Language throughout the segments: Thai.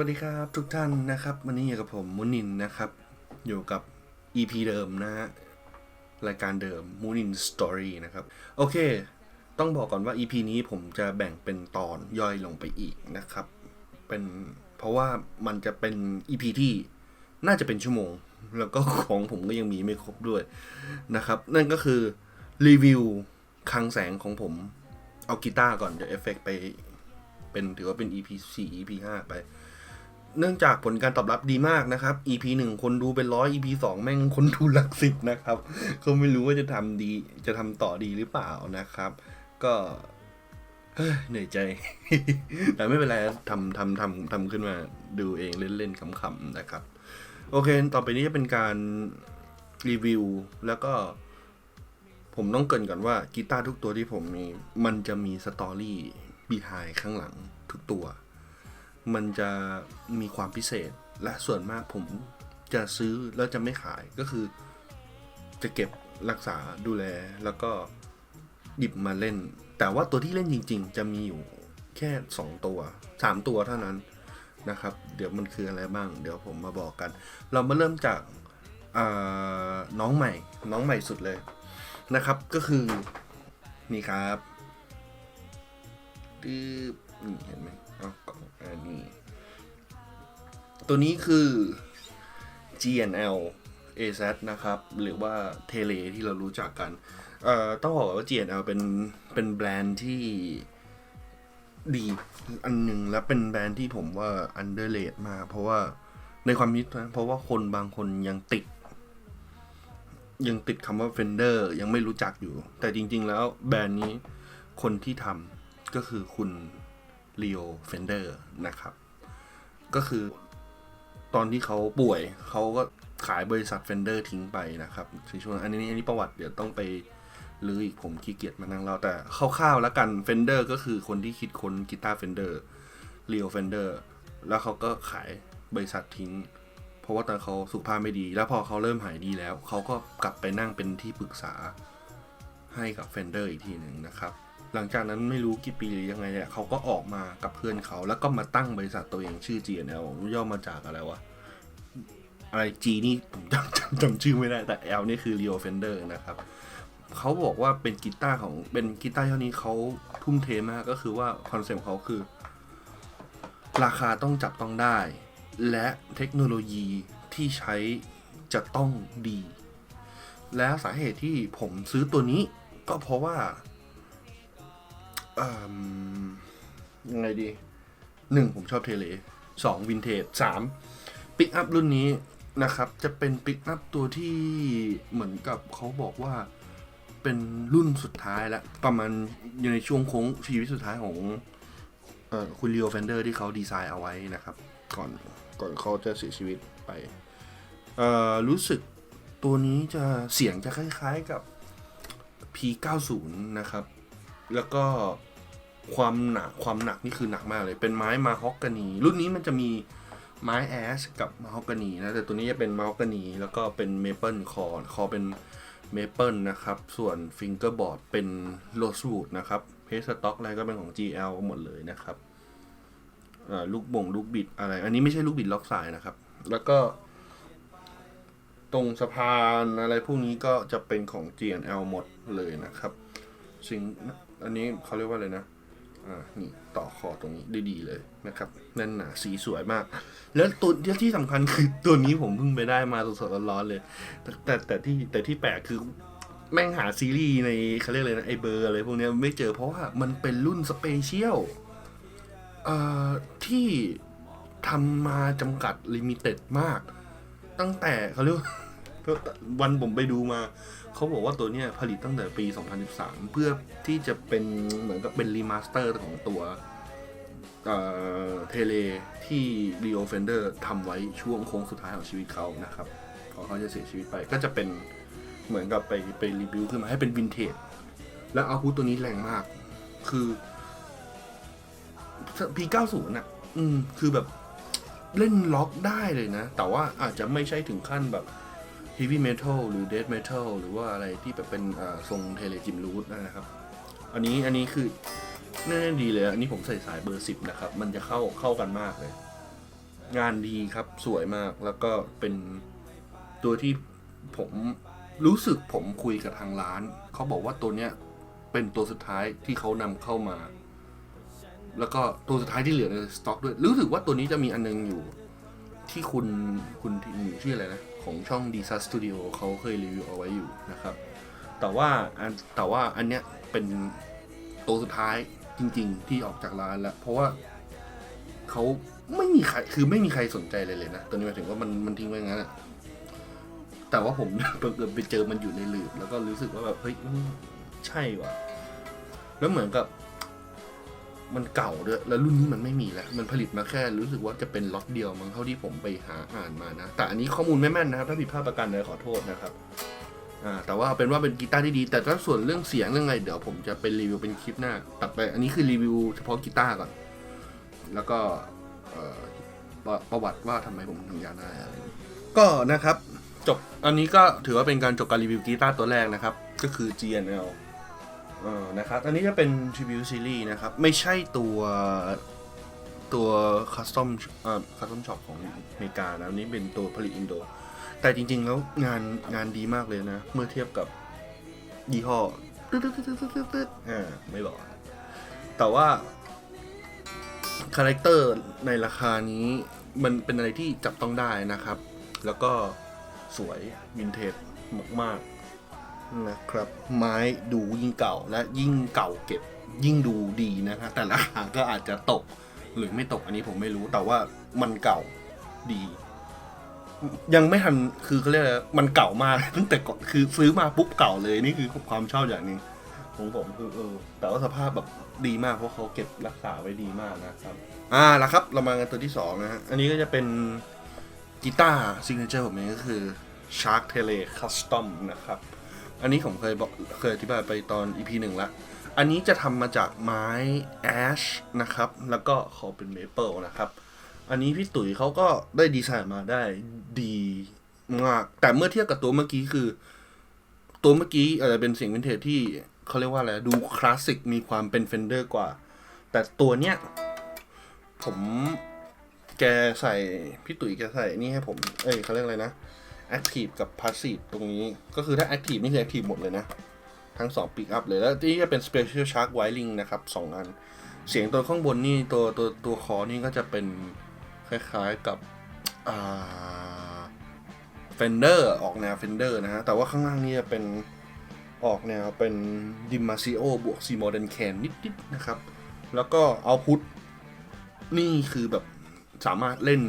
วัสดีครับทุกท่านนะครับ วันนี้อยู่กับผมมุนินนะครับ อยู่กับ EP เดิมนะฮะรายการเดิมมุนินสตอรี่นะครับ โอเค ต้องบอกก่อนว่า EP นี้ผมจะแบ่งเป็นตอนย่อยลงไปอีกนะครับ เป็นเพราะว่ามันจะเป็น EP ที่น่าจะเป็นชั่วโมง แล้วก็ของผมก็ยังมีไม่ครบด้วยนะครับ นั่นก็คือรีวิวคลังแสงของผม เอากีตาร์ก่อนเดี๋ยวเอฟเฟกต์ไปเป็นถือว่าเป็น EP 4 EP 5 ไป เนื่องจากผลการตอบรับดีมากนะครับ EP 1 คนดูเป็นร้อย EP 2 แม่งคนดูหลักสิบนะครับ ก็ไม่รู้ว่าจะทำดีจะทำต่อดีหรือเปล่านะครับ ก็เหนื่อยใจ แต่ไม่เป็นไรทำทำทำทำขึ้นมาดูเองเล่นๆขำๆนะครับ โอเค ต่อไปนี้จะเป็นการรีวิว แล้วก็ผมต้องเกรินก่อนว่ากีตาร์ทุกตัวที่ผมมี มันจะมีสตอรี่บีไฮข้างหลังทุกตัว มันจะมีความพิเศษและส่วนมากผมจะซื้อแล้วจะไม่ขายก็คือ จะเก็บรักษาดูแลแล้วก็หยิบมาเล่น แต่ว่าตัวที่เล่นจริง ๆ จะมีอยู่แค่ 2 ตัว 3 ตัวเท่านั้นนะครับ เดี๋ยวมันคืออะไรบ้าง เดี๋ยวผมมาบอกกัน เรามาเริ่มจากน้องใหม่ น้องใหม่สุดเลยนะครับ ก็คือนี่ครับดื้อนี่เห็นไหมานี้ ตัวนี้คือ GNL AZ นะครับ หรือว่าเทเลที่เรารู้จักกันต้องบอกว่า GNL เป็นเป็นแบรนด์ที่ดีอันหนึ่งและเป็นแบรนด์ที่ผมว่า underrate มากเพราะว่าในความคิดนะเพราะว่าคนบางคนยังติด ยังติดคำว่า Fender ยังไม่รู้จักอยู่ แต่จริง ๆ แล้วแบรนด์นี้คนที่ทำก็คือคุณ Leo Fender นะครับ ก็คือตอนที่เขาป่วยเขาก็ขายบริษัท Fender ทิ้งไปนะครับในช่วงอันนี้อันนี้ประวัติเดี๋ยวต้องไปลืออีกผมขี้เกียจมานั่งเล่าแต่คร่าวๆแล้วกัน Fender ก็คือคนที่คิดค้นกีตาร์ Fender Leo Fender แล้วเขาก็ขายบริษัททิ้ง เพราะว่าตอนเขาสุขภาพไม่ดี แล้วพอเขาเริ่มหายดีแล้ว เขาก็กลับไปนั่งเป็นที่ปรึกษาให้กับ Fender อีกทีหนึ่งนะครับ หลังจากนั้นไม่รู้กี่ปีหรือยังไงเนี่ยเขาก็ออกมากับเพื่อนเขาแล้วก็มาตั้งบริษัทตัวเองชื่อ GNL ย่อมาจากอะไรวะ อะไร G นี่ผมจำจำจำชื่อไม่ได้แต่ L นี่คือ Leo Fender นะครับเขาบอกว่าเป็นกีตาร์ของเป็นกีตาร์เท่านี้เขาทุ่มเทมากก็คือว่าคอนเซ็ปต์เขาคือ ราคาต้องจับต้องได้ และเทคโนโลยีที่ใช้จะต้องดี และสาเหตุที่ผมซื้อตัวนี้ก็เพราะว่า ยังไงดีหนึ่งผมชอบเทเลสองวินเทจสามปิกอัพรุ่นนี้นะครับ จะเป็นปิกอัพตัวที่เหมือนกับเขาบอกว่าเป็นรุ่นสุดท้ายแล้ว ประมาณอยู่ในช่วงโค้งชีวิตสุดท้ายของออคุณ Leo Fender ที่เขาดีไซน์เอาไว้นะครับ ก่อนก่อนเขาจะเสียชีวิตไป รู้สึกตัวนี้จะเสียงจะคล้ายๆกับ P90 นะครับ แล้วก็ความหนักความหนักนี่คือหนักมากเลย เป็นไม้มาฮอกกานี รุ่นนี้มันจะมีไม้แอชกับมาฮอกกานีนะ แต่ตัวนี้จะเป็นมาฮอกกานี แล้วก็เป็นเมเปิลคอคอเป็นเมเปิลนะครับ ส่วนฟิงเกอร์บอร์ดเป็นโรสวูดนะครับเพสต็อกอะไรก็เป็นของ GL หมดเลยนะครับลูกบ่งลูกบิดอะไร อันนี้ไม่ใช่ลูกบิดล็อกสายนะครับ แล้วก็ ตรงสะพานอะไรพวกนี้ก็จะเป็นของ GNL หมดเลยนะครับสิ่ง อันนี้เขาเรียกว่าอะไรนะอ่านี่ต่อคอตรงนี้ได้ดีเลยนะครับแน่นหนาสีสวยมาก แล้วตัวที่ที่สำคัญคือตัวนี้ผมเพิ่งไปได้มาสดๆร้อนๆเลย แต่แต่แตที่แต่ที่แปลกคือแม่งหาซีรีส์ในเขาเรียกอะไรนะไอเบอร์อะไรพวกนี้ไม่เจอเพราะว่ามันเป็นรุ่นสเปเชียลอ่อที่ทำมาจำกัดลิมิเต็ดมาก ตั้งแต่เขาเรียก วันผมไปดูมาเขาบอกว่าตัวเนี้ยผลิตตั้งแต่ปี 2013 เพื่อที่จะเป็นเหมือนกับเป็นรีมาสเตอร์ของตัวเทเลที่ Leo Fender ทำไว้ช่วงโค้งสุดท้ายของชีวิตเขานะครับพอเขาจะเสียชีวิตไปก็จะเป็นเหมือนกับไปไปรีวิวขึ้นมาให้เป็นวินเทจแล้วอาวุตัวนี้แรงมาก คือ P90 น่ะ อืม คือแบบเล่นล็อกได้เลยนะ แต่ว่าอาจจะไม่ใช่ถึงขั้นแบบ heavy metal หรือ death metal หรือว่าอะไรที่แบบเป็นทรงเทเลจิมรูทนะครับ อันนี้อันนี้คือแน่ๆดีเลย อันนี้ผมใส่สายเบอร์สิบนะครับ มันจะเข้าเข้ากันมากเลย งานดีครับสวยมากแล้วก็เป็นตัวที่ผมรู้สึกผมคุยกับทางร้าน เขาบอกว่าตัวเนี้ยเป็นตัวสุดท้ายที่เขานำเข้ามา แล้วก็ตัวสุดท้ายที่เหลือในสต็อกด้วย รู้สึกว่าตัวนี้จะมีอันนึงอยู่ ที่คุณคุณทีมชื่ออะไรนะ ของช่อง d e s a Studio เขาเคยรีวิวเอาไว้อยู่นะครับ แต่ว่าอันแต่ว่าอันเนี้ยเป็นตัวสุดท้ายจริง ๆ ที่ออกจากร้านแล้ว เพราะว่าเขาไม่มีใครคือไม่มีใครสนใจเลยเลยนะตัวนี้หมายถึงว่ามันมันทิ้งไว้งั้นอะแต่ว่าผมบังเอิญไปเจอมันอยู่ในหลืบแล้วก็รู้สึกว่าแบบเฮ้ยใช่ว่ะ แล้วเหมือนกับ มันเก่าด้วยแล้วรุ่นนี้มันไม่มีแล้ว มันผลิตมาแค่รู้สึกว่าจะเป็นล็อตเดียวมั้งเท่าที่ผมไปหาอ่านมานะ แต่อันนี้ข้อมูลไม่แม่นนะครับ ถ้าผิดพลาดประการใดขอโทษนะครับอ่าแต่ว่าเป็นว่าเป็นกีตาร์ที่ดี แต่ถ้าส่วนเรื่องเสียงเรื่องอะไรเดี๋ยวผมจะเป็นรีวิวเป็นคลิปหน้า ตัดไปอันนี้คือรีวิวเฉพาะกีตาร์ก่อน แล้วก็เอ่อประประวัติว่าทำไมผมถึงอยากได้อะไรอย่างนี้ก็นะครับจบอันนี้ก็ถือว่าเป็นการจบการรีวิวกีตาร์ตัวแรกนะครับ ก็คือ GNL เออนะครับอันนี้จะเป็น Tribute Series นะครับ ไม่ใช่ตัวตัวคัสตอมเอ่อคัสตอมช็อปของอเมริกานะอันนี้เป็นตัวผลิตอินโด แต่จริง ๆ แล้วงานงานดีมากเลยนะ เมื่อเทียบกับยี่ห้อตึ๊ดตึ๊ดตึ๊ดตึ๊ดตึ๊ดตึ๊ดอ่าไม่บอก แต่ว่าคาแรคเตอร์ในราคานี้มันเป็นอะไรที่จับต้องได้นะครับ แล้วก็สวยวินเทจมากๆ นะครับ ไม้ดูยิ่งเก่าและยิ่งเก่าเก็บยิ่งดูดีนะครับแต่ราคาก็อาจจะตกหรือไม่ตกอันนี้ผมไม่รู้แต่ว่ามันเก่าดี ยังไม่ทันคือเขาเรียกอะไรมันเก่ามากตั้งแต่ก่อนคือซื้อมาปุ๊บเก่าเลยนี่คือความชอบอย่างหนึ่งของผมคือเออ แต่ว่าสภาพแบบดีมากเพราะเขาเก็บรักษาไว้ดีมากนะครับ อ่าแล้วครับ เรามากันตัวที่สองนะฮะอันนี้ก็จะเป็นกีตาร์ซิกเนเจอร์ผมเองก็คือ Shark Tele Custom นะครับ อันนี้ผมเคยบอกเคยอธิบายไปตอน EP หนึ่งละ อันนี้จะทำมาจากไม้แอชนะครับ แล้วก็ขอเป็นเมเปิลนะครับ อันนี้พี่ตุ๋ยเขาก็ได้ดีไซน์มาได้ดีมาก แต่เมื่อเทียบกับตัวเมื่อกี้คือ ตัวเมื่อกี้อาจจะเป็นเสียงวินเทจที่เขาเรียกว่าอะไร ดูคลาสสิกมีความเป็นเฟนเดอร์กว่า แต่ตัวเนี้ย ผมแกใส่พี่ตุ๋ยแกใส่นี่ให้ผม เอ้ยเขาเรียกอะไรนะ Active กับ Passive ตรงนี้ ก็คือถ้า Active นี่คือ Active หมดเลยนะ ทั้ง 2 Pick Up เลย แล้วที่จะเป็น Special Shark Wiring นะครับ 2 อัน เสียงตัวข้างบนนี่ตัวตัวตัวคอนี่ก็จะเป็นคล้ายๆกับอ่า Fender ออกแนว Fender นะฮะ แต่ว่าข้างล่างนี่จะเป็นออกแนวเป็น Dimasio บวก C Modern Can นิดๆนะครับ แล้วก็ Output นี่คือแบบสามารถเล่น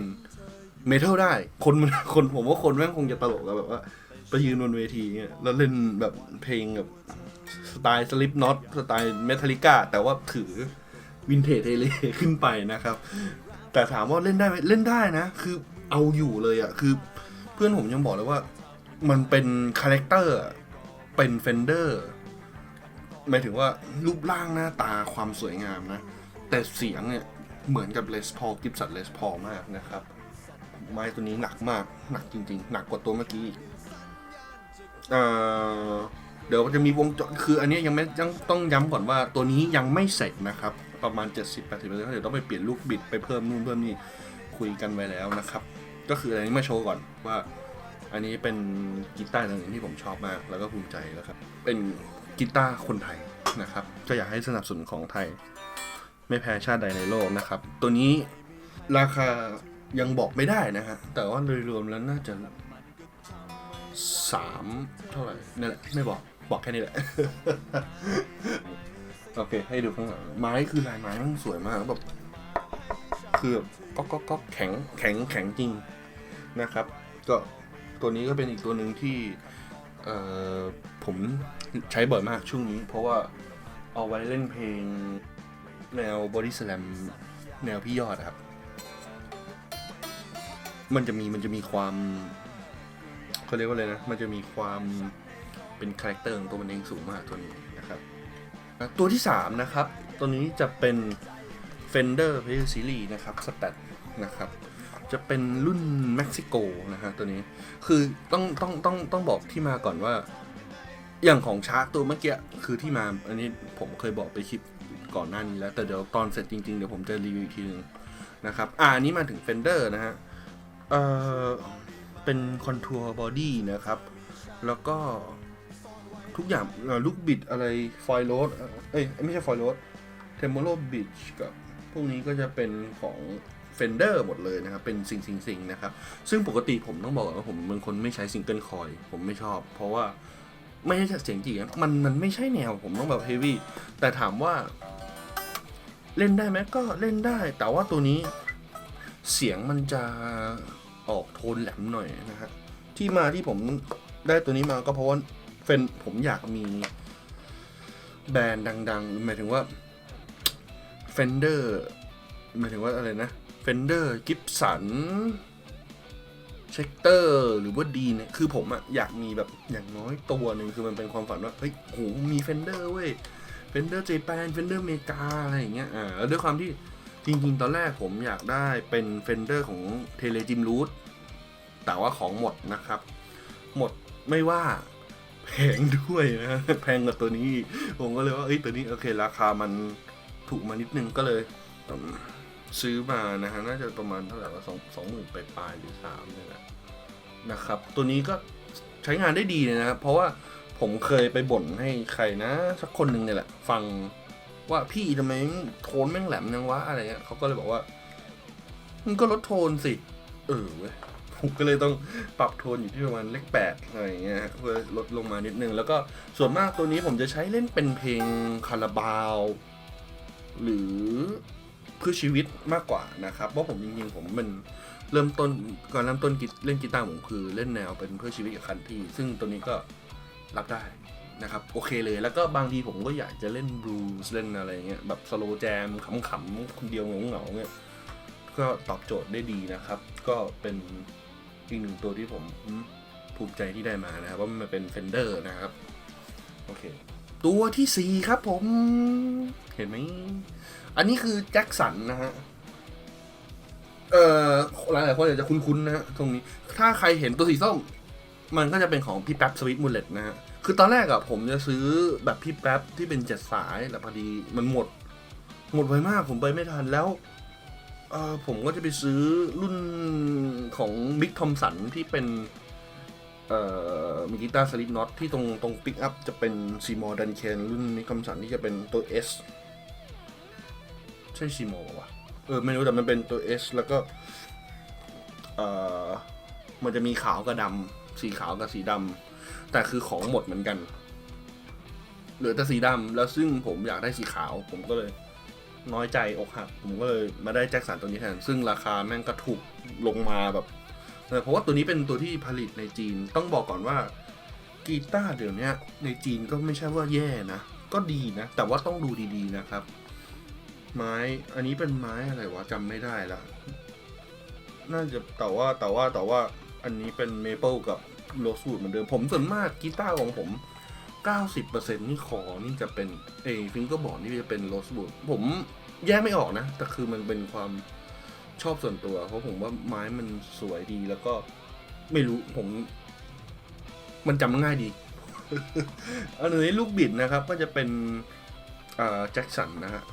เมทัลได้ คนมันคนผมว่าคนแม่งคงจะตลกแล้วแบบว่าไปยืนบนเวทีเงี้ยแล้วเล่นแบบเพลงแบบสไตล์สลิปน็อตสไตล์เมทัลิก้าแต่ว่าถือวินเทจเทเลขึ้นไปนะครับ แต่ถามว่าเล่นได้ไหมเล่นได้นะ คือเอาอยู่เลยอะ่ะ คือเพื่อนผมยังบอกเลยว่า มันเป็นคาแรคเตอร์เป็นเฟนเดอร์หมายถึงว่ารูปร่างหน้าตาความสวยงามนะ แต่เสียงเนี่ย เหมือนกับเลสพอลกิฟสันเลสพอลมากนะครับ ไม้ตัวนี้หนักมาก หนักจริง ๆ หนักกว่าตัวเมื่อกี้เอ่อเดี๋ยวจะมีวงจรคืออันนี้ยังไม่ยังต้องย้ำก่อนว่าตัวนี้ยังไม่เสร็จนะครับ ประมาณ 70-80%เดี๋ยวต้องไปเปลี่ยนลูกบิดไปเพิ่มนู่นเพิ่มนี่คุยกันไว้แล้วนะครับ ก็คืออันนี้มาโชว์ก่อนว่า อันนี้เป็นกีตาร์ตัวหนึ่งที่ผมชอบมาก แล้วก็ภูมิใจแล้วครับ เป็นกีตาร์คนไทยนะครับ ก็อยากให้สนับสนุนของไทย ไม่แพ้ชาติใดในโลกนะครับ ตัวนี้ราคา ยังบอกไม่ได้นะฮะ แต่ว่าโดยรวมแล้วน่าจะสามเท่าไหร่นั่นแหละไม่บอกบอกแค่นี้แหละ โอเค ให้ดูข้างหลังไม้คือลายไม้มันสวยมากแบบคือก็ก็ก็แข็งแข็งแข็งจริงนะครับ ก็ตัวนี้ก็เป็นอีกตัวหนึ่งที่เอ่อผมใช้บ่อยมากช่วงนี้ เพราะว่าเอาไว้เล่นเพลงแนวบอดี้สแลมแนวพี่ยอดครับ มันจะมีมันจะมีความเขาเรียกว่าอะไรนะ มันจะมีความเป็นคาแรคเตอร์ของตัวมันเองสูงมากตัวนี้นะครับตัวที่ 3 นะครับ ตัวนี้จะเป็น Fender p l a y Series นะครับ Stat นะครับ จะเป็นรุ่นเม็กซิโกนะฮะตัวนี้ คือต้องต้องต้องต้องบอกที่มาก่อนว่า อย่างของชาร์กตัวเมื่อกี้คือที่มา อันนี้ผมเคยบอกไปคลิปก่อนหน้านี้แล้ว แต่เดี๋ยวตอนเสร็จจริงๆ เดี๋ยวผมจะรีวิวอีกทีนึงนะครับ อ่านนี้มาถึง Fender นะฮะ เอ่อเป็นคอนทัวร์บอดี้นะครับ แล้วก็ทุกอย่างลูกบิดอะไรไฟโรดเอ้ยไม่ใช่ไฟโรดเทมโ o โ b บิดกับพวกนี้ก็จะเป็นของ Fender หมดเลยนะครับ เป็นสิ่งสิ่งสิ่งนะครับ ซึ่งปกติผมต้องบอกว่าผมเป็นคนไม่ใช้ซิงเกิลคอย ผมไม่ชอบ เพราะว่าไม่ใช่เสียงจีบมันมันไม่ใช่แนวผมต้องแบบเฮฟวี่แต่ถามว่า เล่นได้ไหมก็เล่นได้ แต่ว่าตัวนี้เสียงมันจะ ออกโทนแหลมหน่อยนะฮะที่มาที่ผมได้ตัวนี้มาก็เพราะว่าเฟนผมอยากมีแบรนด์ดัง ๆ หมายถึงว่า Fender หมายถึงว่าอะไรนะ Fender Gibson เช็คเตอร์หรือว่าดีเนี่ยคือผมอะอยากมีแบบอย่างน้อยตัวหนึ่งคือมันเป็นความฝันว่า เฮ้ยโหมี Fender เว้ย Fender Japan Fender อเมกาอะไรอย่างเงี้ยอ่าแล้วด้วยความที่ จริงๆ ตอนแรกผมอยากได้เป็น Fender ของ t e l e j i m r o o t แต่ว่าของหมดนะครับ หมดไม่ว่าแพงด้วยนะแพงกว่าตัวนี้ ผมก็เลยว่าเอ้ยตัวนี้โอเค ราคามันถูกมานิดนึงก็เลยซื้อมานะฮะน่าจะประมาณเท่าไหร่ว่าสองสองหมื่นปลายๆหรือสามเนี่ยแหละนะครับ ตัวนี้ก็ใช้งานได้ดีเลยนะครับ เพราะว่าผมเคยไปบ่นให้ใครนะ สักคนหนึ่งเนี่ยแหละ ฟัง ว่าพี่ทำไมโทนแม่งแหลมยังวะอะไรเงี้ยเขาก็เลยบอกว่ามันก็ลดโทนสิ เออเว้ยผมก็เลยต้องปรับโทนอยู่ที่ประมาณเลขแปดอะไรเงี้ยเพื่อลดลงมานิดนึง แล้วก็ส่วนมากตัวนี้ผมจะใช้เล่นเป็นเพลงคาราบาว หรือเพื่อชีวิตมากกว่านะครับ เพราะผมจริงๆผมเป็นเริ่มต้นก่อนเริ่มต้นเล่นกีตาร์ผมคือเล่นแนวเป็นเพื่อชีวิตกับคันที่ ซึ่งตัวนี้ก็รับได้ นะครับโอเคเลยแล้วก็บางทีผมก็อยากจะเล่นบลูส์เล่นอะไรเงี้ยแบบสโลแจมขำๆคนเดียวเหงาๆเงี้ยก็ตอบโจทย์ได้ดีนะครับ ก็เป็นอีกหนึ่งตัวที่ผมภูมิใจที่ได้มานะครับว่ามันเป็น Fender นะครับโอเคตัวที่สี่ครับผม เห็นไหม อันนี้คือแจ็คสันนะฮะ เอ่อหลายหลายๆคนอาจจะคุ้นๆนะฮะตรงนี้ ถ้าใครเห็นตัวสีส้ม มันก็จะเป็นของพี่แป๊บสวิตมูลเลตนะฮะ คือตอนแรกอะผมจะซื้อแบบพี่แป๊บที่เป็นเจ็ดสาย แต่พอดีมันหมด หมดไวมากผมไปไม่ทันแล้วเออผมก็จะไปซื้อรุ่นของบิ๊กทอมสันที่เป็น เอ่อมีกีตาร์สลิปน็อตที่ตรงตรงปิกอัพจะเป็นซีมอร์ดันเคนรุ่นบิ๊กทอมสันที่จะเป็นตัว S ใช่ซีมอร์วะเออไม่รู้แต่มันเป็นตัว S แล้วก็ เอ่อมันจะมีขาวกับดำ สีขาวกับสีดำแต่คือของหมดเหมือนกัน เหลือแต่สีดำแล้วซึ่งผมอยากได้สีขาว ผมก็เลย น้อยใจอกหัก ผมก็เลยมาได้แจ็คสันตัวนี้แทน ซึ่งราคาแม่งก็ถูกลงมาแบบเออเพราะว่าตัวนี้เป็นตัวที่ผลิตในจีน ต้องบอกก่อนว่ากีตาร์เดี๋ยวนี้ในจีนก็ไม่ใช่ว่าแย่นะ ก็ดีนะ แต่ว่าต้องดูดีๆนะครับ ไม้อันนี้เป็นไม้อะไรวะจำไม่ได้ละน่าจะแต่ว่าแต่ว่าแต่ว่า อันนี้เป็นเมเปิลกับโรสวูดเหมือนเดิม ผมส่วนมากกีตาร์ของผม 90%นี่คอนี่จะเป็นเอฟิงเกอร์บอร์ดนี่จะเป็นโรสวูดผมแยกไม่ออกนะ แต่คือมันเป็นความชอบส่วนตัว เพราะผมว่าไม้มันสวยดีแล้วก็ไม่รู้ผม มันจำง่ายดีอันนี้ลูกบิดนะครับ ก็จะเป็นแจ็คสันนะฮะ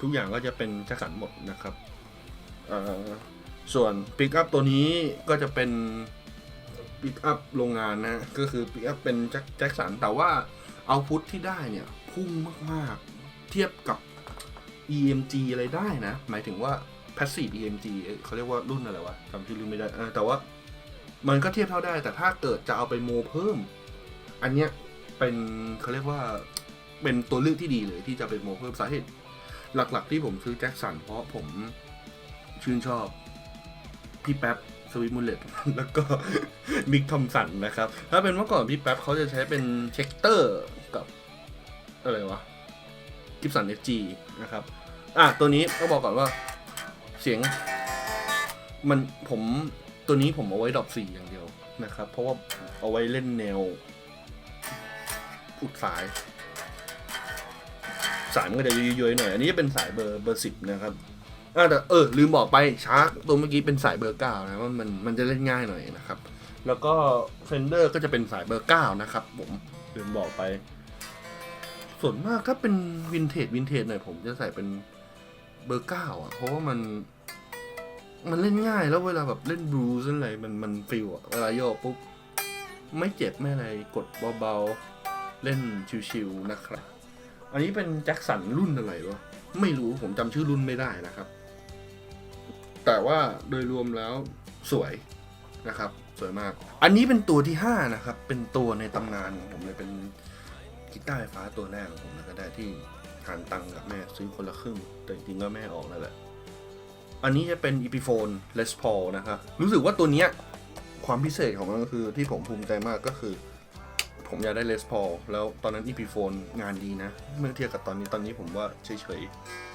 ทุกอย่างก็จะเป็นแจ็คสันหมดนะครับอ่อ ส่วนปิกอัพตัวนี้ก็จะเป็นปิกอัพโรงงานนะ ก็คือปิกอัพเป็นแจ็คสัน แต่ว่าเอาพุทที่ได้เนี่ย พุ่งมาก ๆ เทียบกับ EMG อะไรได้นะ หมายถึงว่า Passive EMG เขาเรียกว่ารุ่นอะไรวะจำชื่อรุ่นไม่ได้แต่ว่ามันก็เทียบเท่าได้ แต่ถ้าเกิดจะเอาไปโมเพิ่ม อันเนี้ยเป็นเขาเรียกว่าเป็นตัวเลือกที่ดีเลยที่จะไปโมเพิ่มสาเหตุ หลัก ๆ ที่ผมซื้อแจ็คสันเพราะผมชื่นชอบ พี่แป๊บสวิตมูลเลตแล้วก็มิกทอมสันนะครับ ถ้าเป็นเมื่อก่อนพี่แป๊บเขาจะใช้เป็นเช็คเตอร์กับ อะไรวะกิฟสันเอฟจีนะครับ อะ ตัวนี้ต้องบอกก่อนว่า เสียง มันผมตัวนี้ผมเอาไว้ดรอปสี่อย่างเดียวนะครับ เพราะว่าเอาไว้เล่นแนวอุดสาย สายมันก็จะย้อยๆหน่อย อันนี้จะเป็นสายเบอร์เบอร์สิบนะครับ อ่าแต่เออลืมบอกไปชาร์กตัวเมื่อกี้เป็นสายเบอร์เก้านะว่ามันมันจะเล่นง่ายหน่อยนะครับ แล้วก็เฟนเดอร์ก็จะเป็นสายเบอร์เก้านะครับ ผมลืมบอกไป ส่วนมากถ้าเป็นวินเทจวินเทจหน่อยผมจะใส่เป็นเบอร์เก้าอะ เพราะว่ามันมันเล่นง่ายแล้วเวลาแบบเล่นบลูส์เล่นอะไร มันมันฟิลอะเวลาโยกปุ๊บ ไม่เจ็บไม่อะไรกดเบาๆ เล่นชิวๆนะครับ อันนี้เป็นแจ็คสันรุ่นอะไรวะ ไม่รู้ผมจำชื่อรุ่นไม่ได้นะครับ แต่ว่าโดยรวมแล้วสวยนะครับ สวยมาก อันนี้เป็นตัวที่ 5 นะครับ เป็นตัวในตำนานของผมเลยเป็นกีตาร์ไฟฟ้าตัวแรกของผมแล้วก็ได้ที่หารตังกับแม่ซื้อคนละครึ่ง แต่จริงๆก็แม่ออกนั่นแหละ อันนี้จะเป็น Epiphone Les Paul นะครับ รู้สึกว่าตัวเนี้ยความพิเศษของมันก็คือที่ผมภูมิใจมากก็คือ ผมอยากได้ Les Paul แล้วตอนนั้น Epiphone งานดีนะ เมื่อเทียบกับตอนนี้ตอนนี้ผมว่าเฉยๆ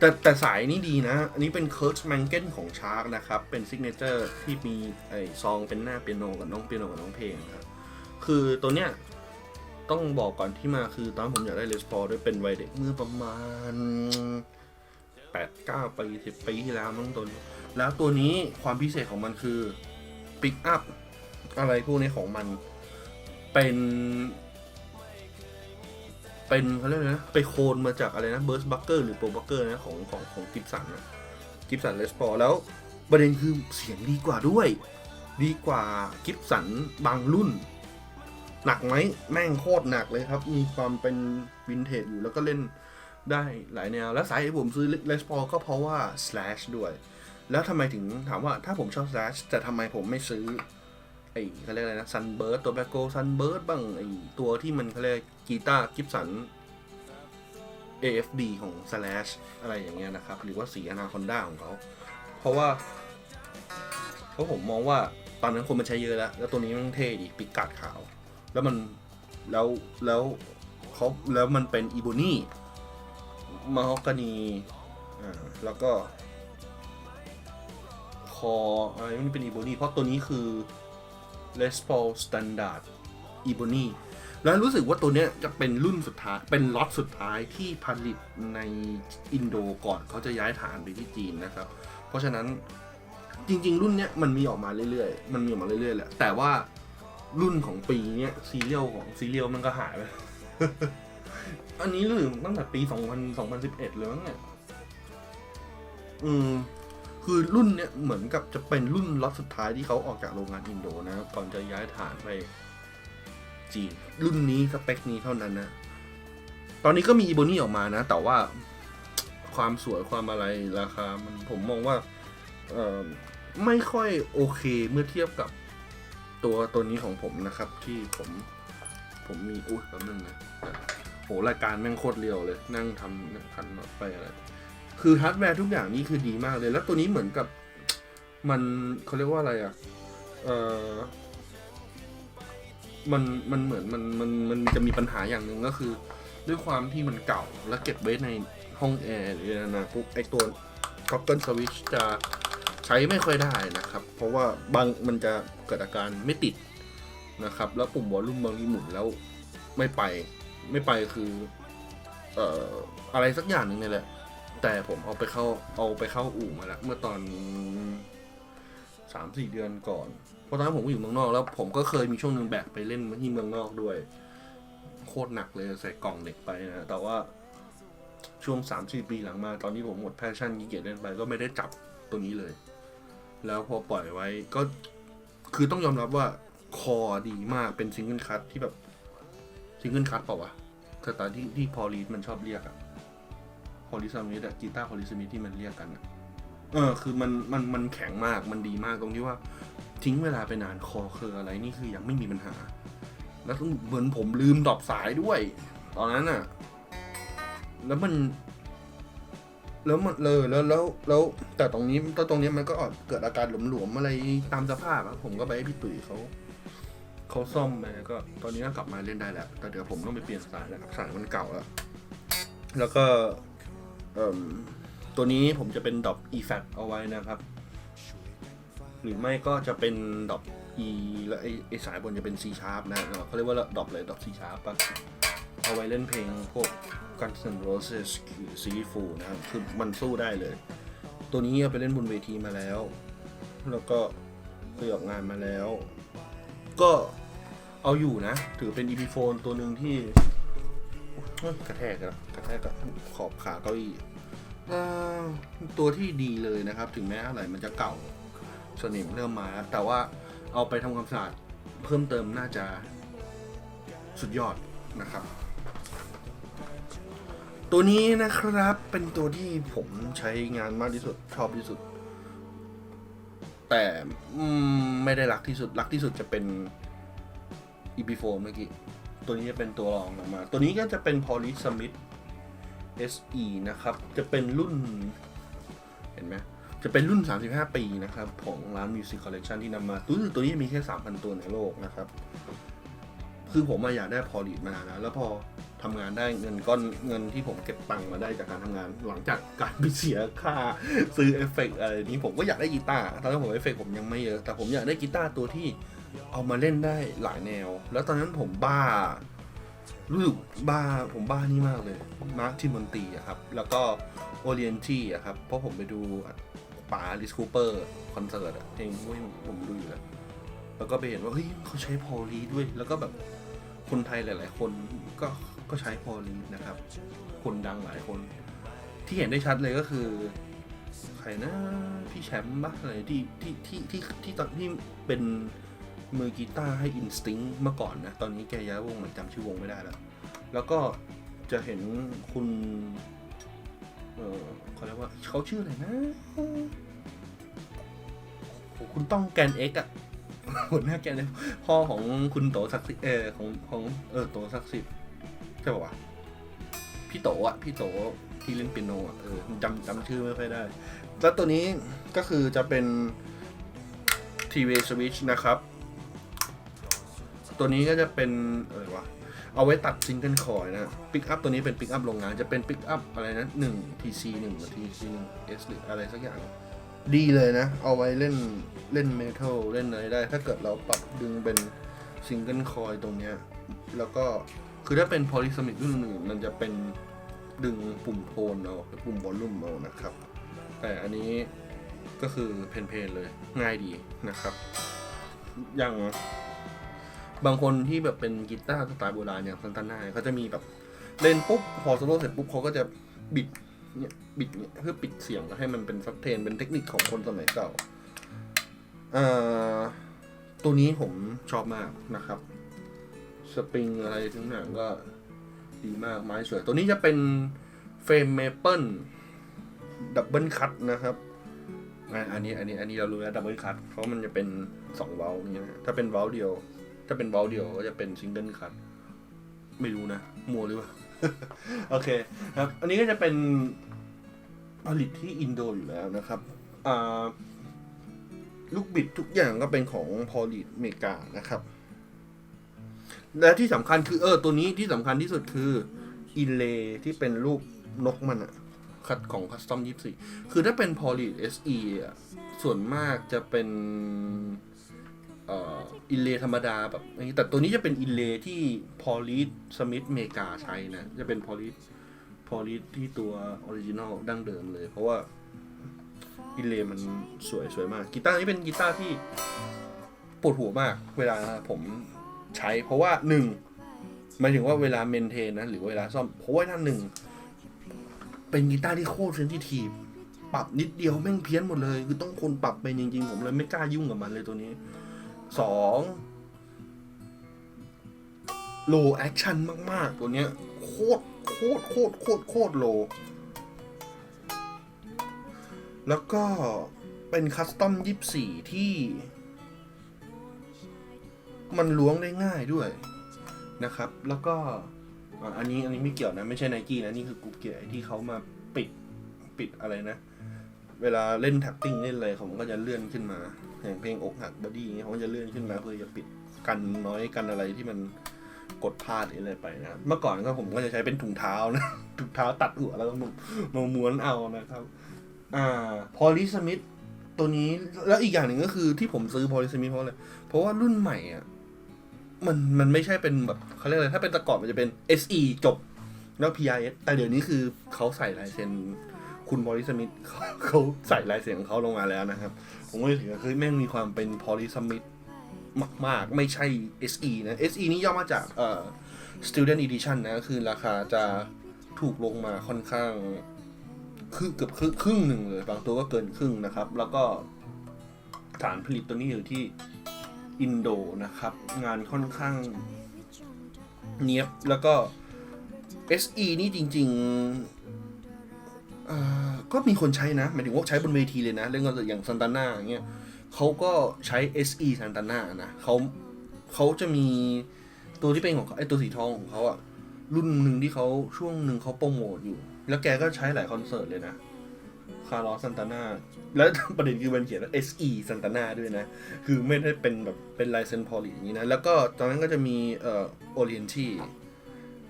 แต่แต่สายนี้ดีนะ อันนี้เป็น Kurt Manken ของ Shark นะครับ เป็นซิกเนเจอร์ที่มีไอซองเป็นหน้าเปียโนกับน้องเปียโนกับน้องเพลงนะครับ คือตัวเนี้ยต้องบอกก่อนที่มาคือตอนผมอยากได้ Les Paul ด้วยเป็นวัยเด็กเมื่อประมาณ8 9ปี10ปีที่แล้วมั้งตัวนี้ แล้วตัวนี้ความพิเศษของมันคือปิกอัพอะไรพวกนี้ของมันเป็น เป็นเขาเรียกนะไปโคลนมาจากอะไรนะเบิร์สบัคเกอร์หรือโปรบัคเกอร์นะของของของกิฟสันนะกิฟสันเลสปอแล้วประเด็นคือเสียงดีกว่าด้วย ดีกว่ากิฟสันบางรุ่น หนักไหมแม่งโคตรหนักเลยครับ มีความเป็นวินเทจอยู่แล้วก็เล่นได้หลายแนว และสาเหตุที่ผมซื้อ Les Paul ก็เพราะว่า Slash ด้วย แล้วทำไมถึงถามว่าถ้าผมชอบ Slash แต่ทำไมผมไม่ซื้อ ไอ้เขาเรียกอะไรนะ Sunbird ตัวแบโก Sunbird บ้างไอ้ตัวที่มันเขาเรียกกีตาร์กิฟสัน AFD ของ Slash อะไรอย่างเงี้ยนะครับ หรือว่าสีอนาคอนด้าของเขา เพราะว่า เพราะผมมองว่าตอนนั้นคนมันใช้เยอะแล้ว แล้วตัวนี้มันเท่ดีปิกกัดขาว แล้วมันแล้วแล้วเขาแล้วมันเป็นอีโบนี่มาฮอกกานีอ่าแล้วก็คออะไรมันเป็นอีโบนี่เพราะตัวนี้คือ Les Paul Standard Ebony แล้วรู้สึกว่าตัวเนี้ยจะเป็นรุ่นสุดท้าย เป็นล็อตสุดท้ายที่ผลิตในอินโดก่อนเขาจะย้ายฐานไปที่จีนนะครับ เพราะฉะนั้นจริง ๆ รุ่นเนี้ยมันมีออกมาเรื่อยๆ มันมีออกมาเรื่อยๆแหละ แต่ว่ารุ่นของปีเนี้ยซีเรียลของซีเรียลมันก็หายไป อันนี้รู้สึกตั้งแต่ปี 2000 2011 เลยมั้งเนี่ย อืม คือรุ่นเนี้ยเหมือนกับจะเป็นรุ่นล็อตสุดท้ายที่เขาออกจากโรงงานอินโดนะครับก่อนจะย้ายฐานไปจีน รุ่นนี้สเปคนี้เท่านั้นนะ ตอนนี้ก็มีอีโบนี่ออกมานะ แต่ว่าความสวยความอะไรราคา มันผมมองว่าเออไม่ค่อยโอเคเมื่อเทียบกับตัวตัวนี้ของผมนะครับ ที่ผมผมมีอุ้ยแป๊บนึงนะโหรายการแม่งโคตรเรียวเลย นั่งทำคันน็อตไปอะไร คือฮาร์ดแวร์ทุกอย่างนี่คือดีมากเลย แล้วตัวนี้เหมือนกับมันเขาเรียกว่าอะไรอะ เออมันมันเหมือนมันมันมันจะมีปัญหาอย่างหนึ่งก็คือ ด้วยความที่มันเก่าและเก็บไว้ในห้องแอร์หรืออะไรนะปุ๊บไอตัวก็เกิลสวิชจะใช้ไม่ค่อยได้นะครับ เพราะว่าบางมันจะเกิดอาการไม่ติดนะครับ แล้วปุ่มวอลลุ่มบางทีหมุนแล้วไม่ไป ไม่ไปคือ เอ่ออะไรสักอย่างหนึ่งนี่แหละ แต่ผมเอาไปเข้าเอาไปเข้าอู่มาแล้วเมื่อตอนสามสี่เดือนก่อน เพราะตอนนั้นผมก็อยู่เมืองนอก แล้วผมก็เคยมีช่วงหนึ่งแบกไปเล่นที่เมืองนอกด้วย โคตรหนักเลยใส่กล่องเหล็กไปนะแต่ว่าช่วงสามสี่ปีหลังมา ตอนนี้ผมหมดแพชชั่นขี้เกียจเล่นไปก็ไม่ได้จับตัวนี้เลย แล้วพอปล่อยไว้ก็คือต้องยอมรับว่าคอดีมากเป็นซิงเกิลคัทที่แบบซิงเกิลคัทเปล่าวะสไตล์ที่ที่พอลีดมันชอบเรียกอะ พอลิซามิดอะกีตาร์พอลิซามิดที่มันเรียกกันอะเออคือมันมันมันแข็งมากมันดีมากตรงที่ว่า ทิ้งเวลาไปนานคอเคออะไรนี่คือยังไม่มีปัญหา แล้วเหมือนผมลืมดอปสายด้วย ตอนนั้นอะแล้วมัน แล้วมันเลยแล้วแล้วแล้วแต่ตรงนี้ตตรงนี้มันก็เกิดอาการหลวมๆอะไรตามสภาพอะผมก็ไปให้พี่ตุ๋ยเขาเขาซ่อมไปก็ ตอนนี้ก็กลับมาเล่นได้แล้ว แต่เดี๋ยวผมต้องไปเปลี่ยนสายแล้วสายมันเก่าแล้ว แล้วก็ ตัวนี้ผมจะเป็นดอป e fat เอาไว้นะครับ หรือไม่ก็จะเป็นดอป e แล้วไอไอสายบนจะเป็น c sharp นะเขาเรียกว่าดอปเลยดอป c sharp ปะเอาไว้เล่นเพลงพวก Guns N' Roses หรือ c f u นะครับคือมันสู้ได้เลย ตัวนี้เอาไปเล่นบนเวทีมาแล้ว แล้วก็เคยออกงานมาแล้ว ก็เอาอยู่นะ ถือเป็น EP phone ตัวหนึ่งที่ กระแทกแล้วกระแทกกับขอบขาเก้าอี้ตัวที่ดีเลยนะครับ ถึงแม้อะไรมันจะเก่าสนิมเริ่มมา แต่ว่าเอาไปทำความสะอาดเพิ่มเติมน่าจะสุดยอดนะครับ ตัวนี้นะครับเป็นตัวที่ผมใช้งานมากที่สุดชอบที่สุด แต่ไม่ได้รักที่สุดรักที่สุดจะเป็น EP4 เมื่อกี้ ตัวนี้จะเป็นตัวรองลงมา ตัวนี้ก็จะเป็น Poly Smith SE นะครับ จะเป็นรุ่น เห็นไหมจะเป็นรุ่น 35 ปีนะครับ ของร้าน Music Collection ที่นำมาตัวนี้ตัวนี้มีแค่ 3,000 ตัวในโลกนะครับ คือผมมาอยากได้พอลีดมานานแล้ว แล้วพอทำงานได้เงินก้อนเงินที่ผมเก็บตังค์มาได้จากการทำงาน หลังจากการไปเสียค่าซื้อเอฟเฟกต์อะไรนี้ผมก็อยากได้กีตาร์ตอนนั้นผมเอฟเฟกต์ผมยังไม่เยอะ แต่ผมอยากได้กีตาร์ตัวที่ เอามาเล่นได้หลายแนว แล้วตอนนั้นผมบ้า รู้สึกบ้าผมบ้านี่มากเลย มาร์คทิมอนตีอะครับ แล้วก็โอเลียนทีอะครับ เพราะผมไปดูป๋าลิสคูเปอร์คอนเสิร์ตอะเพลงพวกนี้ผมดูอยู่แล้วแล้วก็ไปเห็นว่าเฮ้ยเขาใช้พอลีด้วย แล้วก็แบบคนไทยหลาย ๆ คนก็ก็ใช้พอลีนะครับ คนดังหลายคน ที่เห็นได้ชัดเลยก็คือใครนะพี่แชมป์ปะอะไรที่ที่ที่ที่ที่ตอนที่เป็น มือกีตาร์ให้ Instinct เมื่อก่อนนะ ตอนนี้แกย้ายวงเหมือนจำชื่อวงไม่ได้แล้ว แล้วก็จะเห็นคุณ เออเขาเรียกว่าเขาชื่ออะไรนะโอ้คุณต้องแกนเอ็กอะหัวหน้าแกน X พ่อของคุณโตศักดิ์เออของของเออโตศักดิ์สิทธิ์ใช่ป่าวะพี่โตอะพี่โตที่เล่นเปียโนอะเออจำจำชื่อไม่ค่อยได้ แล้วตัวนี้ก็คือจะเป็น TV switch นะครับ ตัวนี้ก็จะเป็นอะไรวะเอาไว้ตัดซิงเกิลคอยนะปิกอัพตัวนี้เป็นปิกอัพโรงงานจะเป็นปิกอัพอะไรนะหนึ่ง TC หนึ่งหรือ TC หนึ่ง S หรืออะไรสักอย่าง ดีเลยนะ เอาไว้เล่นเล่นเมทัลเล่นอะไรได้ ถ้าเกิดเราปรับดึงเป็นซิงเกิลคอยตรงเนี้ยแล้วก็คือถ้าเป็นพอลิสมิ c รุ่นอื่นมันจะเป็นดึงปุ่มโทนเอาปุ่มวอลลุ่มเอานะครับ แต่อันนี้ก็คือเพนๆเลยง่ายดีนะครับ อย่าง บางคนที่แบบเป็นกีตาร์สไตล์โบราณอย่างซันตาน่าเขาจะมีแบบเล่นปุ๊บพอโซโล่เสร็จปุ๊บเขาก็จะบิดเนี่ยบิดเนี่ยเพื่อปิดเสียงแล้วให้มันเป็นซับเทนเป็นเทคนิคของคนสมัยเก่าอ่าตัวนี้ผมชอบมากนะครับ สปริงอะไรทั้งหนังก็ดีมากไม้สวย ตัวนี้จะเป็นเฟรมเมเปิลดับเบิลคัตนะครับอะอันนี้อันนี้อันนี้เรารู้แล้วดับเบิลคัตเพราะมันจะเป็นสองเวาล์วนี่นะถ้าเป็นเวาล์วเดียว ถ้าเป็นเวาล์วเดียวก็จะเป็นซิงเกิลคัตไม่รู้นะมัวหรือเปล่า โอเคครับ อันนี้ก็จะเป็นผลิตที่อินโดอยู่แล้วนะครับลูกบิดทุกอย่างก็เป็นของพอลิตเมกานะครับ และที่สำคัญคือเออตัวนี้ที่สำคัญที่สุดคืออินเลที่เป็นรูปนกมันอะคัดของคัสตอมยี่สี่คือถ้าเป็นพอลิต SE อะส่วนมากจะเป็น อินเลธรรมดาแบบนี้แต่ตัวนี้จะเป็นอินเลที่พอลิสสมิธเมกาใช้นะ จะเป็นพอลิสพอลิสที่ตัวออริจินอลดั้งเดิมเลย เพราะว่าอินเลมันสวยสวยมาก กีตาร์นี้เป็นกีตาร์ที่ปวดหัวมาก เวลาผมใช้ เพราะว่าหนึ่งหมายถึงว่าเวลาเมนเทนนะ หรือเวลาซ่อมเพราะว่านั่นหนึ่งเป็นกีตาร์ที่โคตรเซนซิทีฟปรับนิดเดียวแม่งเพี้ยนหมดเลย คือต้องคนปรับเป็นจริงๆ ผมเลยไม่กล้ายุ่งกับมันเลยตัวนี้ สองโลแอคชั่นมาก ๆ ตัวเนี้ย โคตร โคตร โคตร โคตร โคตรโล แล้วก็เป็นคัสตอมยี่สี่ที่ มันล้วงได้ง่ายด้วยนะครับ แล้วก็อันนี้อันนี้ไม่เกี่ยวนะ ไม่ใช่ไนกี้นะ นี่คือกูเกียที่เขามาปิดปิดอะไรนะ เวลาเล่นแท็บติ้งเล่นอะไรเขาก็จะเลื่อนขึ้นมา อย่างเพลงอกหักบอดี้เงี้ยเขาก็จะเลื่อนขึ้นมาเพื่อจะปิดกันน้อยกันอะไรที่มันกดพลาดหรืออะไรไปนะเมื่อก่อนก็ผมก็จะใช้เป็นถุงเท้านะถุงเท้าตัดหัวแล้วก็มามาม้วนเอานะครับ อ่าพอลิสมิธตัวนี้แล้วอีกอย่างหนึ่งก็คือที่ผมซื้อพอลิสมิธเพราะอะไรเพราะว่ารุ่นใหม่อะมันมันไม่ใช่เป็นแบบเขาเรียกอะไรถ้าเป็นแตะก่อนมันจะเป็น SE จบแล้ว PIS แต่เดี๋ยวนี้คือเขาใส่ลายเซ็น คุณบริสมิธเขาใส่ลายเซ็นของเขาลงมาแล้วนะครับ ผมก็เลยถือว่าเฮ้ยแม่งมีความเป็นพอลิสมิธมาก ๆ ไม่ใช่ SE นะ SE นี่ย่อมาจากเอ่อ Student Edition นะคือราคาจะถูกลงมาค่อนข้างครึ่งเกือบครึ่งครึ่งหนึ่งเลย บางตัวก็เกินครึ่งนะครับ แล้วก็ฐานผลิตตัวนี้อยู่ที่อินโดนะครับ งานค่อนข้างเนียบแล้วก็ SE นี่จริง ๆ ก็มีคนใช้นะหมายถึงว่าใช้บนเวทีเลยนะเล่อนเสิร์ตอย่างซันตาน่าอย่างเงี้ยเขาก็ใช้ SE ซันตาน่านะเขาเขาจะมีตัวที่เป็นของเขาไอตัวสีทองของเขาอะรุ่นหนึ่งที่เขาช่วงหนึ่งเขาโปรโมทอยู่ แล้วแกก็ใช้หลายคอนเสิร์ตเลยนะคาร์ลอซันตาน่าแล้วประเด็นคือมันเขียนว่า SE ซันตาน่าด้วยนะ คือไม่ได้เป็นแบบเป็นลายเซนพอลีอย่างนี้นะ แล้วก็ตอนนั้นก็จะมีเอ่อโอเรียนที่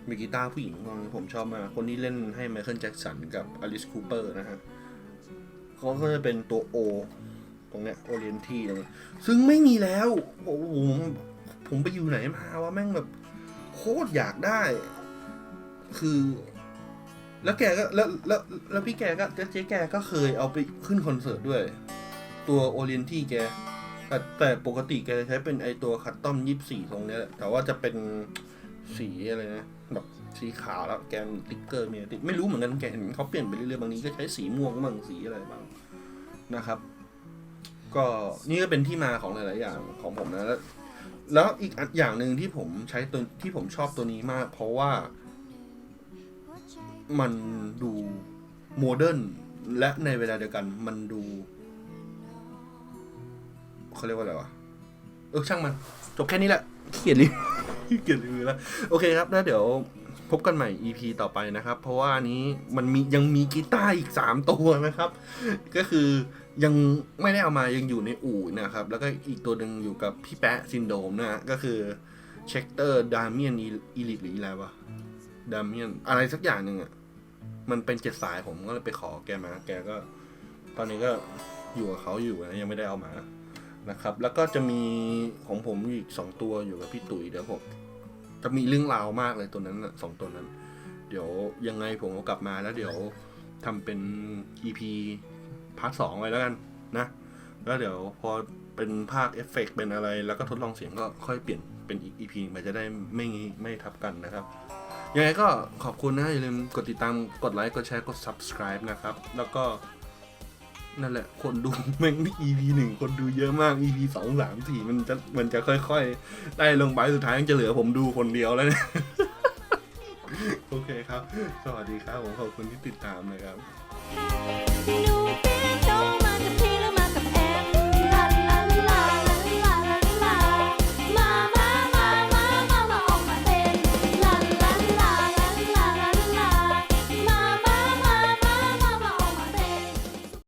มีกีตาร์ผู้หญิงคนนึงผมชอบมาก คนที่เล่นให้ไมเคิลแจ็กสันกับอลิสคูเปอร์นะฮะเขาก็จะเป็นตัวโอตรงเนี้ยโอเรียนทีตรงนี้ซึ่งไม่มีแล้วโอ้โหผมผมไปอยู่ไหนมาว่าแม่งแบบโคตรอยากได้ คือ แล้วแกก็แล้วแล้วแล้วพี่แกก็เจ๊แกก็เคยเอาไปขึ้นคอนเสิร์ตด้วย ตัวโอเรียนที่แกแต่แต่ปกติแกใช้เป็นไอตัวคัตตอมยี่สี่ตรงเนี้ยแหละแต่ว่าจะเป็น สีอะไรนะแบบสีขาวแล้วแกมติ๊กเกอร์มีติดไม่รู้เหมือนกันแกเห็นเขาเปลี่ยนไปเรื่อยๆบางนี้ก็ใช้สีม่วงบางสีอะไรบางนะครับ ก็นี่ก็เป็นที่มาของหลายๆอย่างของผมนะแล้วแล้วอีกอย่างหนึ่งที่ผมใช้ตัวที่ผมชอบตัวนี้มาก เพราะว่ามันดูโมเดิร์นและในเวลาเดียวกันมันดูเขาเรียกว่าอะไรวะเออช่างมัน จบแค่นี้แหละเกียจรีบขี้ เกียจรีวิวแล้วโอเคครับแล้วเดี๋ยวพบกันใหม่ EP ต่อไปนะครับ เพราะว่าอันนี้มันมียังมีกีตาร์อีก 3 ตัวนะครับ ก็คือยังไม่ได้เอามายังอยู่ในอู่นะครับ แล้วก็อีกตัวหนึ่งอยู่กับพี่แปะซินโดมนะก็คือเชคเตอร์ดาเมียนอีลิทหรืออะไรวะดาเมียนอะไรสักอย่างหนึ่งอะ มันเป็นเจ็ดสายผมก็เลยไปขอแกมา แกก็ ตอนนี้ก็อยู่กับเขาอยู่นะยังไม่ได้เอามานะครับ แล้วก็จะมีของผมอีกสองตัวอยู่กับพี่ตุ๋ยเดี๋ยวผม จะมีเรื่องราวมากเลยตัวนั้นสองตัวนั้น เดี๋ยวยังไงผมเอากลับมาแล้วเดี๋ยวทำเป็น EP พาร์ทสองไว้แล้วกันนะ แล้วเดี๋ยวพอเป็นภาคเอฟเฟกต์เป็นอะไร แล้วก็ทดลองเสียงก็ค่อยเปลี่ยนเป็นอีก EP มันจะได้ไม่ไม่ทับกันนะครับ ยังไงก็ขอบคุณนะ อย่าลืมกดติดตามกดไลค์ กดแชร์ กด subscribe นะครับ แล้วก็ นั่นแหละ คนดูแม่ง EP หนึ่งคนดูเยอะมาก EP สองสามสี่มันจะมันจะค่อยๆ ได้ลงไปสุดท้ายยังจะเหลือผมดูคนเดียวแล้วเนี่ยโอเคครับ สวัสดีครับ ผมขอบคุณที่ติดตามนะครับ